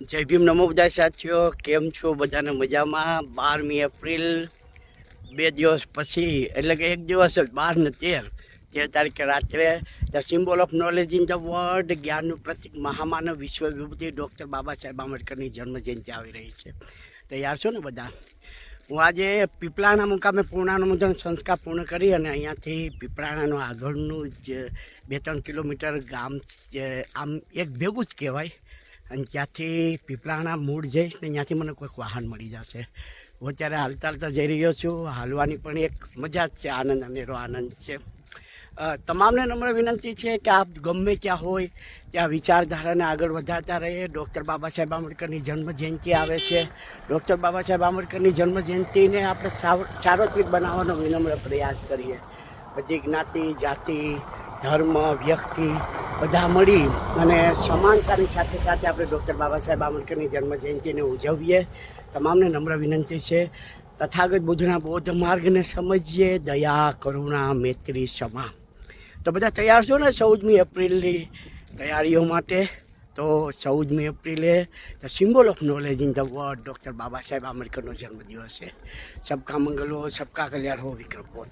જય ભીમ નમો બધા સાથીઓ, કેમ છો? બધાને મજામાં? બારમી એપ્રિલ, બે દિવસ પછી, એટલે કે એક દિવસ બાર ને તેર. તેર તારીખે રાત્રે the symbol of knowledge in the world જ્ઞાનનું પ્રતિક મહામાનવ વિશ્વ વિભૂતિ ડૉક્ટર બાબા સાહેબ આંબેડકરની જન્મજયંતિ આવી રહી છે. તૈયાર છો ને બધા? હું આજે પીપળાણા મુકામે પૂર્ણાનુમોદન સંસ્કાર પૂર્ણ કરી અને અહીંયાથી પીપળાણાનું આગળનું જ બે ત્રણ કિલોમીટર ગામ આમ એક ભેગું જ કહેવાય. અને ત્યાંથી પીપળાણા મૂળ જઈશ ને ત્યાંથી મને કોઈક વાહન મળી જશે. હું અત્યારે હાલતા હાલતા જઈ રહ્યો છું. હાલવાની પણ એક મજા જ છે, આનંદ અનેરો આનંદ છે. તમામને નમ્ર વિનંતી છે કે આપ ગમે ત્યાં હોય, ત્યાં વિચારધારાને આગળ વધારતા રહીએ. ડૉક્ટર બાબા સાહેબ આંબેડકરની જન્મ જયંતિ આવે છે. ડૉક્ટર બાબા સાહેબ આંબેડકરની જન્મ જયંતિને આપણે સાર્વત્રિક બનાવવાનો વિનમ્ર પ્રયાસ કરીએ. બધી જ્ઞાતિ, જાતિ ધર્મ, વ્યક્તિ બધા મળી અને સમાનતાની સાથે સાથે આપણે ડૉક્ટર બાબા સાહેબ આંબેડકરની જન્મ જયંતિને ઉજવીએ. તમામને નમ્ર વિનંતી છે. તથાગત બુદ્ધના બૌદ્ધ માર્ગને સમજીએ. દયા, કરુણા, મૈત્રી, ક્ષમા. તો બધા તૈયાર છો ને ચૌદમી એપ્રિલની તૈયારીઓ માટે? તો ચૌદમી એપ્રિલે the symbol of knowledge in the world doctor Baba Saheb આંબેડકરનો જન્મદિવસ છે. સબકા મંગલો, સબકા કલ્યાણ હો વિક્રમ બોધ.